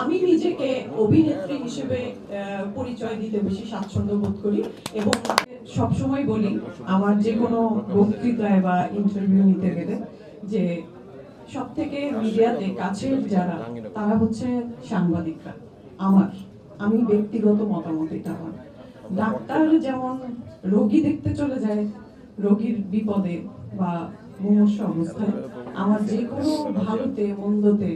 আমি নিজেকে অভিনেত্রী হিসেবে পরিচয় দিতে বেশি স্বাচ্ছন্দ্য বোধ করি এবং সবসময় বলি, আমার যে কোনো বক্তৃতায় বা ইন্টারভিউ নিতে গেলে যে সব থেকে মিডিয়াতে কাছের যারা, তারা হচ্ছে সাংবাদিকরা। আমার, আমি ব্যক্তিগত মতামত এটা আমার। ডাক্তার যেমন রোগী দেখতে চলে যায়, রোগীর বিপদে বা মুমূর্ষ অবস্থায়, আমার যে কোনো ভালোতে, মন্দতে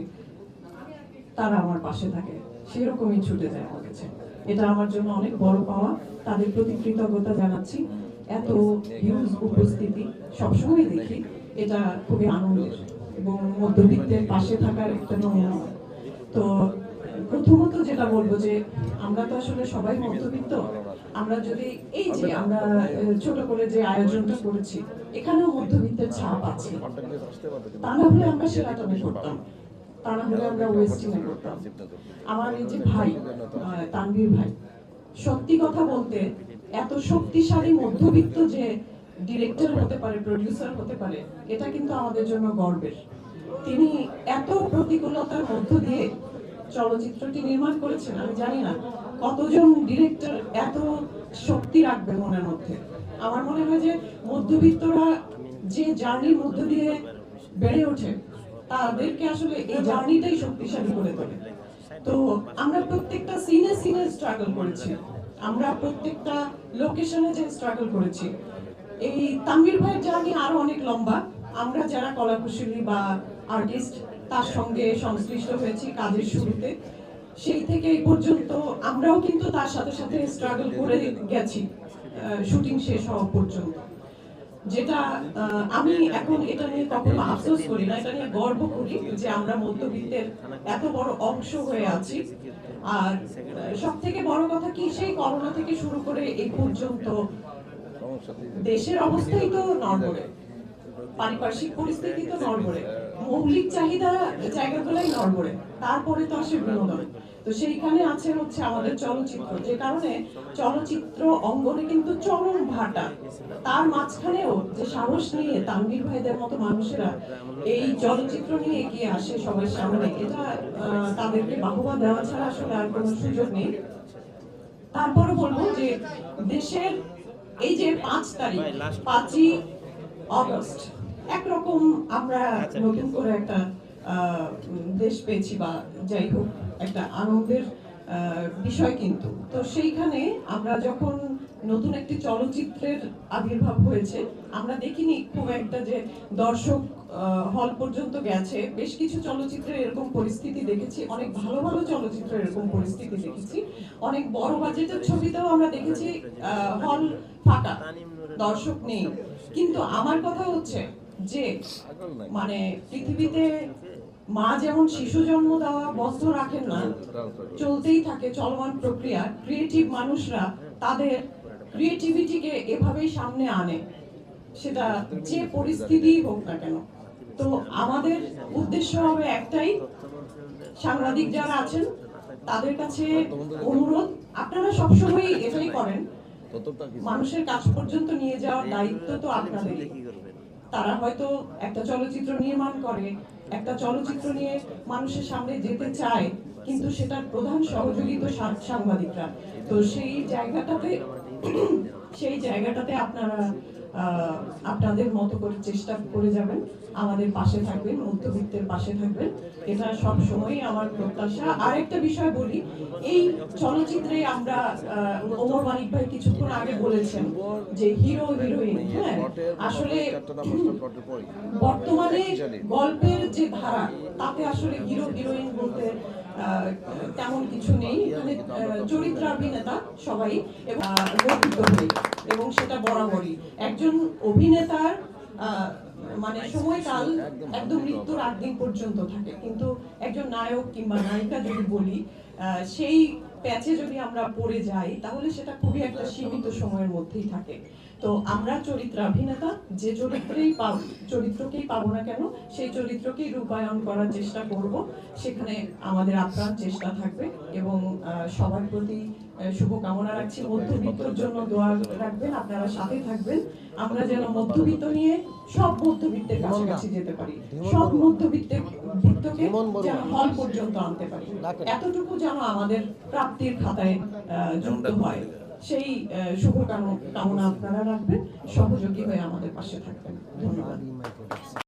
তারা আমার পাশে থাকে। সেরকমই ছুটে যায় আমার কাছে। এটা আমার জন্য অনেক বড় পাওয়া। তাদের প্রতি কৃতজ্ঞতা জানাচ্ছি। এত হিউজ উপস্থিতি সবসময় দেখি। এটা খুবই আনন্দের এবং মধ্যবিত্তের পাশে থাকার একটা নমুনা। তো প্রথমত যেটা বলব যে, আমরা তো আসলে সবাই মধ্যবিত্ত। আমরা যদি এই যে আমরা ছোট করে যে আয়োজনটা করেছি, এখানেও মধ্যবিত্তের ছাপ আছে। তা না হলে আমরা সেরাটনে করতাম। তা না হলে আমরা করতাম। আমার এই যে ভাই তানভীর ভাই সত্যি কথা বলতে এত শক্তিশালী মধ্যবিত্ত যে ডিরেক্টর হতে পারে প্রডিউসার হতে পারে এটা কিন্তু আমাদের জন্য গর্বের। তিনি এত প্রতিকূলতার মধ্য দিয়ে চলচ্চিত্রটি নির্মাণ করেছেন আমি জানি না কতজন ডিরেক্টর এত শক্তি রাখবে মনের মধ্যে। আমার মনে হয় যে মধ্যবিত্তরা যে জার্নির মধ্য দিয়ে বেড়ে ওঠে তাদেরকে আসলে এই জার্নিটাই শক্তিশালী করে তোলে। তো আমরা প্রত্যেকটা সিনে সিনে স্ট্রাগল করেছি। আমরা প্রত্যেকটা লোকেশনে যে স্ট্রাগল করেছি। এই তামির ভাইয়ের জার্নি আরও অনেক লম্বা। আমরা যারা কলাকুশলী বা আর্টিস্ট তার সঙ্গে সংশ্লিষ্ট হয়েছি কাজের শুরুতে। সেই থেকে এই পর্যন্ত আমরাও কিন্তু তার সাথে সাথে স্ট্রাগল করে গেছি। শুটিং শেষ হওয়া পর্যন্ত। যেটা আমি এখন এটা নিয়ে কখনো আফসোস করি না, এটা নিয়ে গর্ব করি যে আমরা মধ্যবিত্তের এত বড় অংশ হয়ে আছি। আর সব থেকে বড় কথা কি, সেই করোনা থেকে শুরু করে এই পর্যন্ত দেশের অবস্থাই তো নড়বড়ে। পারিপার্শ্বিক পরিস্থিতি তো নড়বড়ে। মৌলিক চাহিদা জায়গাগুলোই নড়বড়ে। তারপরে তো আসে বিনোদন। তো সেইখানে আছে হচ্ছে আমাদের চলচ্চিত্র, যে কারণে চলচ্চিত্র অঙ্গনে কিন্তু চরম ভাটা। তার মাঝখানেও যে সাহস নিয়ে তানভীর ভাইদের মতো মানুষেরা এই চলচ্চিত্র নিয়ে এগিয়ে আসে সবার সামনে, এটা তাদেরকে বাহবা দেওয়া ছাড়া আসলে আর কোনো সুযোগ নেই। তারপরে বলব যে দেশের এই যে পাঁচ তারিখ, পাঁচই অগস্ট, একরকম আমরা নতুন করে একটা দেশ পেয়েছি বা যাই হোক, একটা আনন্দের বিষয় কিন্তু। তো সেইখানে আমরা যখন নতুন একটি চলচ্চিত্রের আবির্ভাব হয়েছে, আমরা দেখিনি খুব একটা যে দর্শক হল পর্যন্ত গেছে। বেশ কিছু চলচ্চিত্রের এরকম পরিস্থিতি দেখেছি, অনেক ভালো ভালো চলচ্চিত্র এরকম পরিস্থিতি দেখেছি। অনেক বড় বাজেটের ছবিতেও আমরা দেখেছি হল ফাঁকা, দর্শক নেই। কিন্তু আমার কথা হচ্ছে যে মানে পৃথিবীতে মা যেমন শিশু জন্ম দেওয়া বন্ধ রাখেন না, চলতেই থাকে চলমান প্রক্রিয়া। ক্রিয়েটিভ মানুষরা তাদের ক্রিয়েটিভিটিকে এভাবেই সামনে আনে, সেটা যে পরিস্থিতি হোক না কেন। তো আমাদের উদ্দেশ্য হবে একটাই, সাংবাদিক যারা আছেন, তাদের কাছে অনুরোধ, আপনারা সবসময় এটাই করেন, মানুষের কাছ পর্যন্ত নিয়ে যাওয়ার দায়িত্ব তো আপনাদের তারা হয়তো একটা চলচ্চিত্র নির্মাণ করে, একটা চলচ্চিত্র নিয়ে মানুষের সামনে যেতে চায়, কিন্তু সেটার প্রধান সহযোগী তো সাংবাদিকরা। তো সেই জায়গাটাতে সেই জায়গাটাতে আপনারা আপনাদের মতো করে চেষ্টা করে যাবেন। আমাদের পাশে থাকবেন, মধ্যবিত্তের পাশে থাকবেন। এটা সব সময় আমার প্রত্যাশা। আরেকটা বিষয় বলি, এই চলচ্চিত্রে আমরা ওমর মানিক ভাই কিছুক্ষণ আগে বলেছেন যে হিরো, হিরোইন হ্যাঁ? আসলে বর্তমানে গল্পের যে ধারা তাতে আসলে হিরো, হিরোইন বলতে তেমন কিছু নেই। এখানে চরিত্র চরিত্রাভিনেতা সবাই গঠিত হই, এবং সেটা বরাবরই। একজন অভিনেতার মানে সময়কাল একদম মৃত্যুর আট দিন পর্যন্ত থাকে। কিন্তু একজন নায়ক কিংবা নায়িকা যদি বলি সেই প্যাচে যদি আমরা পড়ে যাই তাহলে সেটা খুবই একটা সীমিত সময়ের মধ্যেই থাকে। তো আমরা চরিত্রাভিনেতা যে চরিত্রেই পাব চরিত্রকেই পাবো না কেন সেই চরিত্রকেই রূপায়ণ করার চেষ্টা করব। সেখানে আমাদের আপ্রাণ চেষ্টা থাকবে এবং সবার প্রতি শুভকামনা রাখছি। মধ্যবিত্তর জন্য দোয়া রাখবেন আপনারা সাথে থাকবেন। আমরা যেন মধ্যবিত্ত নিয়ে সব মধ্যবিত্তের কাছাকাছি যেতে পারি। সব মধ্যবিত্তের বিত্তকে যেন হল পর্যন্ত আনতে পারি। এতটুকু যেন আমাদের প্রাপ্তির খাতায় যুক্ত হয়। সেই আহ, শুভ কাম- কামনা আপনারা রাখবেন। সহযোগী হয়ে আমাদের পাশে থাকবেন। ধন্যবাদ।